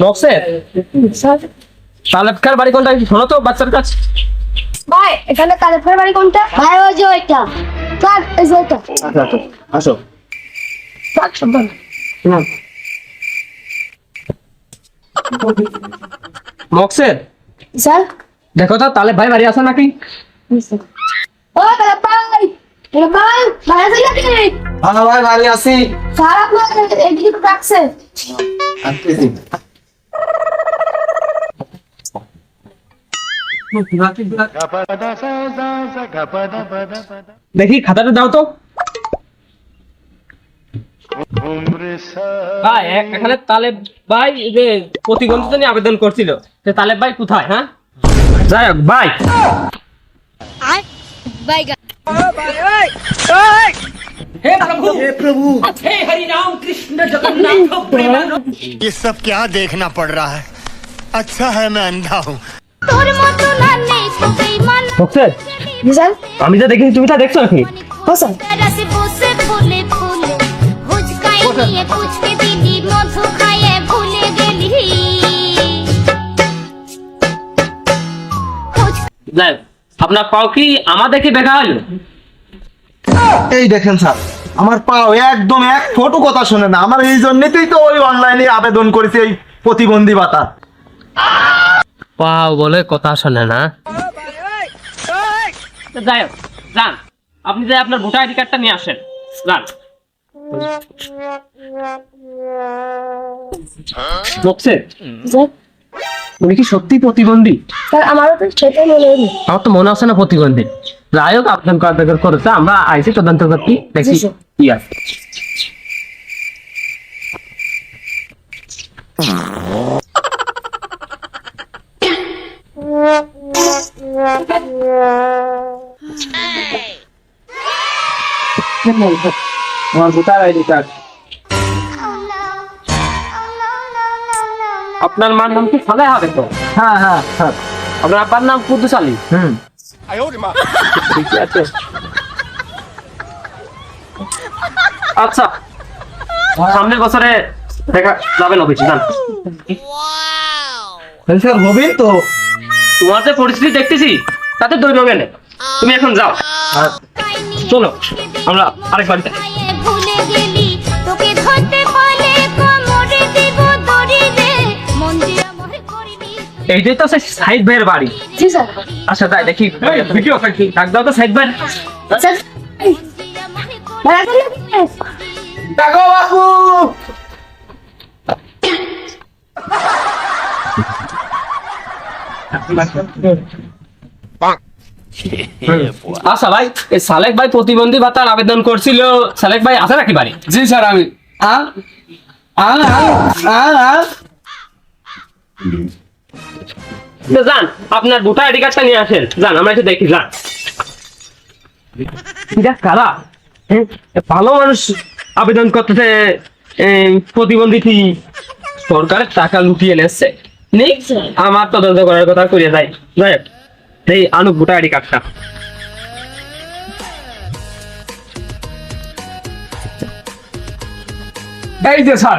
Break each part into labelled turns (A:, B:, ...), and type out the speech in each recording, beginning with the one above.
A: নকশের বাড়ি কোনটা? শোনো তো বাচ্চার কাছে।
B: ভাই এখানে কালেফের বাড়ি কোনটা? ভাই ওই যে ওইটা। এই যে ওইটা।
A: আসো।
B: স্যার সাবধান।
A: নকশের
B: স্যার?
A: দেখো তো তালেব ভাই বাড়ি আছে নাকি?
B: ও ভাই ভাই ভাই আছে নাকি?
C: হ্যাঁ ভাই বাড়ি আসি।
B: স্যার আপনার এদিকে ডাকছে।
A: দেখি খাতাটা দাও তো। ভাই এখানে তালেব ভাই যে প্রতিবন্ধী নিয়ে আবেদন করছিল সে তালেব ভাই কোথায় হ্যাঁ? যাই হোক ভাই হে প্রভু হে প্রভু হে হরি রাম কৃষ্ণ জগন্নাথ প্রেমানন্দ
D: ये सब क्या देखना पड़ रहा है अच्छा है मैं अंधा हूँ
E: তোর মতো না নেই তোকেই মানা
A: নকশের
B: জি স্যার
A: আমি যা দেখি তুমি তা দেখছো নাকি
B: ও স্যার
E: রাতে বসে ফুলে ফুলে হুচকাই নিয়ে কুচকে দিলি মধু খাইয়ে ভুলে গেলি হুচকা
A: যাই হোক, আপনার পাও কি আমার দেখে দেখা হলো
C: এই দেখেন স্যার আমার পাও একদম এক ফটো কথা শোনে না। আমার এই জন্যই তো ওই অনলাইনে আবেদন করেছি এই প্রতিবন্ধী ভাতা।
A: পাও বলে কথা শোনে না। যাই হোক যান। আপনি যে আপনার ভোটার আইডি কার্ডটা নিয়ে আসেন যান। উনি কি সত্যি প্রতিবন্ধী?
B: স্যার আমারও তো সেটাই মনে হলো
A: আমার তো মনে আছে না প্রতিবন্ধী। যাই হোক আপনার কার্যকর করেছে আমরা আইসি তদন্ত করছি দেখি কি আছে। আপনার মার নাম কি সালে হবে তো
C: হ্যাঁ হ্যাঁ হ্যাঁ
A: আপনার আব্বার নাম কুদ্দুস আলী
C: হুম।
A: ঠিক আছে আচ্ছা। সামনের বছরে দেখা যাবে না জান।
C: স্যার তো?
A: তোমার যে পরিস্থিতি দেখতেছি তাতে দৈব গেলে তুমি এখন যাও। চলো আমরা আরেক বাড়িতে এইটাই তো সেই সাইদ ভাইয়ের বাড়ি।
B: জি স্যার।
A: আচ্ছা তাই দেখি। ভিডিও ডাক দাও তো সাইদ ভাই।
C: দেখো বাবু
A: আচ্ছা ভাই সালেক ভাই প্রতিবন্ধী ভাতার আবেদন করছিল। সালেক ভাই আছে নাকি বাড়ি?
C: জি স্যার আমি। আ আ আ আ।
A: যান, আপনার ভোটার আইডি কার্ডটা নিয়ে আসেন। যান, আমরা একটু দেখি, যান। কারা? ভালো মানুষ আবেদন করতেছে প্রতিবন্ধী সরকারের টাকা লুটিয়ে নেচ্ছে আমার তদন্ত করার কথা করিয়ে যায়। যাই এই আনুক ভোটার আইডি কার্ডটা। এই যে, স্যার।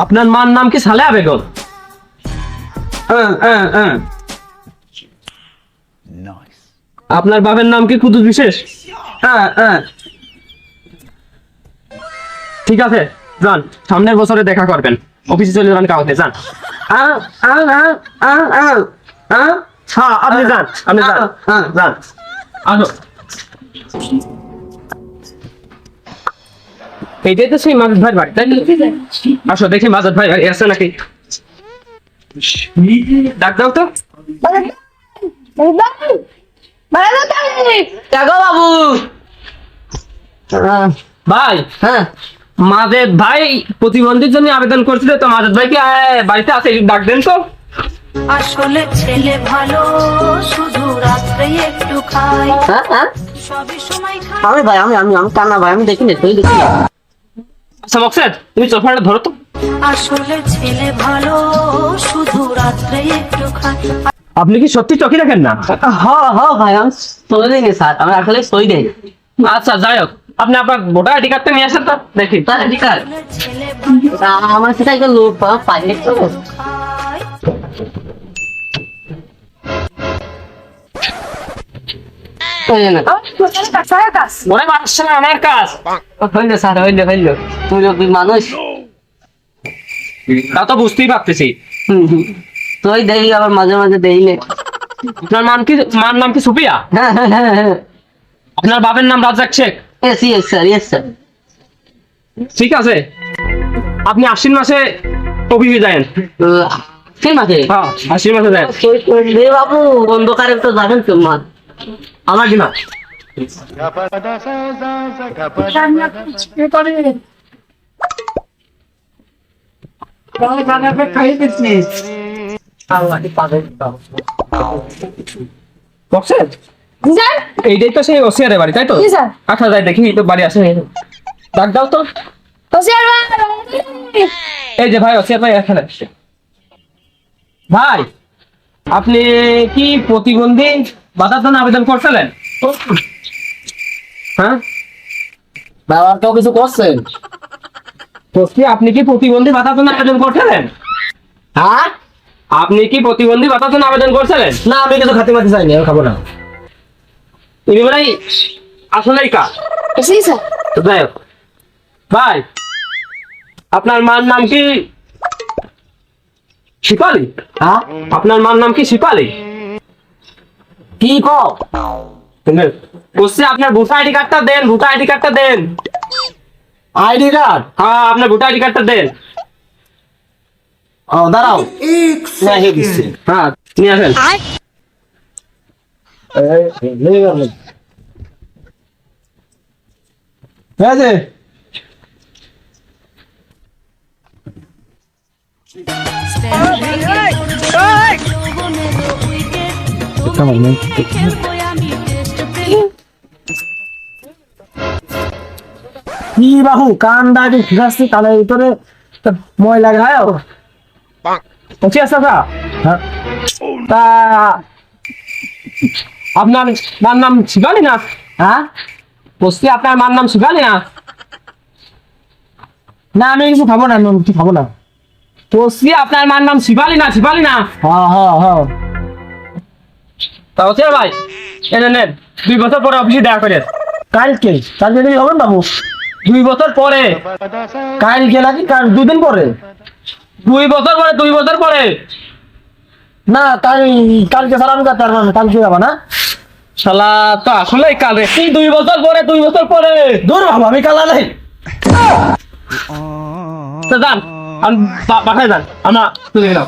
A: আপনার মার নাম কি সালে হ্যাঁ হ্যাঁ হ্যাঁ। আপনার বাবার নাম কি কুতুব বিশেষ? হ্যাঁ হ্যাঁ। ঠিক আছে যান সামনের বছরে দেখা করবেন। অফিসে চলে যান কাউকে যান। আ, আ, আ, আ, আ, আ। হ্যাঁ আপনি যান আপনি যান। হ্যাঁ যান। আসো এইটাই তো সেই মাজেদ বাড়ি তাই আসো দেখি মাজেদ ভাই বাড়ি আছে নাকি? ডাক দাও তো।
B: দেখো বাবু।
A: ভাই
C: হ্যাঁ।
A: মাজেদ ভাই প্রতিবন্ধীর জন্য আবেদন করছিল তো মাজেদ ভাই কি বাড়িতে আছে ডাক দেন তো।
F: আসলে ছেলে ভালো শুধু রাত্রে একটু খাই
G: হ্যাঁ হ্যাঁ।
F: সবই সময় খাই
G: আমি ভাই আমি আমি আমি কান্না ভাই আমি দেখিনি তুই দেখি
A: আচ্ছা মকসেদ তুমি চোখটা ধরো তো।
F: আসলে ছেলে ভালো শুধু রাত্রে একটু খায়।
A: আপনি কি সত্যি চকি রাখেন না?
G: হ্যাঁ হ্যাঁ ভাই আমি সই দেয়নি স্যার আমি আসলে সই দেই
A: আচ্ছা যাই হোক আপনি আপনার ভোটার আইডি কার্ডটা নিয়ে আসেন তো দেখি।
G: ঠিক আছে আমার সেটা একটা লোক পাইলে তো। ওই না।
A: না আমার কাজ।
G: হইল স্যার হইল হইল। তুমি লোক মানুষ।
A: তা তো বুঝতেই পারতেছি।
G: হুম, হুম। দেই আবার মাঝে মাঝে দেই নে।
A: আপনার নাম কি মার নাম কি সুপিয়া?
G: হ্যাঁ হ্যাঁ হ্যাঁ
A: আপনার বাবার নাম Razzak Sheikh?
G: Yes yes sir yes sir
A: ঠিক আছে। আপনি আশ্বিন মাসে
G: আছে
A: হ্যাঁ আশ্বিন মাসে?
G: সই করে দে বাবু অন্ধকারে তো যাবেন তো মা।
A: আমার কি না এইটাই তো সেই ওসিয়ারের বাড়ি তাই তো?
B: স্যার।
A: আচ্ছা দেখি এই তো বাড়ি আসে ডাক দাও তো। এই যে ভাই ওসিয়ার ভাই এখানে ভাই আপনি কি প্রতিবন্ধী? বাধার জন্য আবেদন করছিলেন? হ্যাঁ?
G: বাবা কেউ কিছু করছেন
A: বলছি আপনি কি প্রতিবন্ধী ভাতার জন্য আবেদন করছিলেন?
G: হ্যাঁ?
A: আপনি কি প্রতিবন্ধী ভাতার জন্য আবেদন করছিলেন?
G: না আমি কিছু খাতে মাতে চাইনি আমি খাব না।
A: ইনি মানে আসলেই কা যাই হোক। ভাই আপনার মার নাম কি শিপালি?
G: হ্যাঁ?
A: আপনার মার নাম কি শিপালি?
G: কি কো
A: বলছি আপনার ভোটার আইডি কার্ডটা দেন ভোটার আইডি কার্ডটা দেন।
G: ID card?
A: হ্যাঁ আপনার ভোটার আইডি কার্ডটা দেন।
G: ও দাঁড়াও।
A: হ্যাঁ নিয়ে আসেন।
C: এই যে
G: কি বাহু কান দাদি ঠিক আছে তাহলে ভিতরে ময়লা গায়
A: আচ্ছা আচ্ছা। তা আপনার মার নাম শিবালি না?
G: হ্যাঁ?
A: বলছি আপনার মার নাম শিবালি না?
G: না আমি কিছু খাব না আমি কিছু খাব না।
A: বলছি আপনার মার নাম শিবালি না শিবালি না?
G: হ্যাঁ হ্যাঁ হ্যাঁ।
A: তা হচ্ছে ভাই এটা নেন দুই বছর পরে অফিসে দেখা করে
G: কালকে কালকে যদি হবেন বাবু।
A: দুই বছর পরে।
G: কালকে নাকি কাল দুদিন পরে।
A: দুই বছর পরে দুই বছর পরে।
G: না কাল কালকে সারা আমি কাটতে পারব না কালকে যাব না।
A: শালা তো আসলে কাল রে দুই বছর পরে দুই বছর পরে।
G: দূর বাবু আমি কাল নাই
A: যান বাসায় যান আমরা চলে গেলাম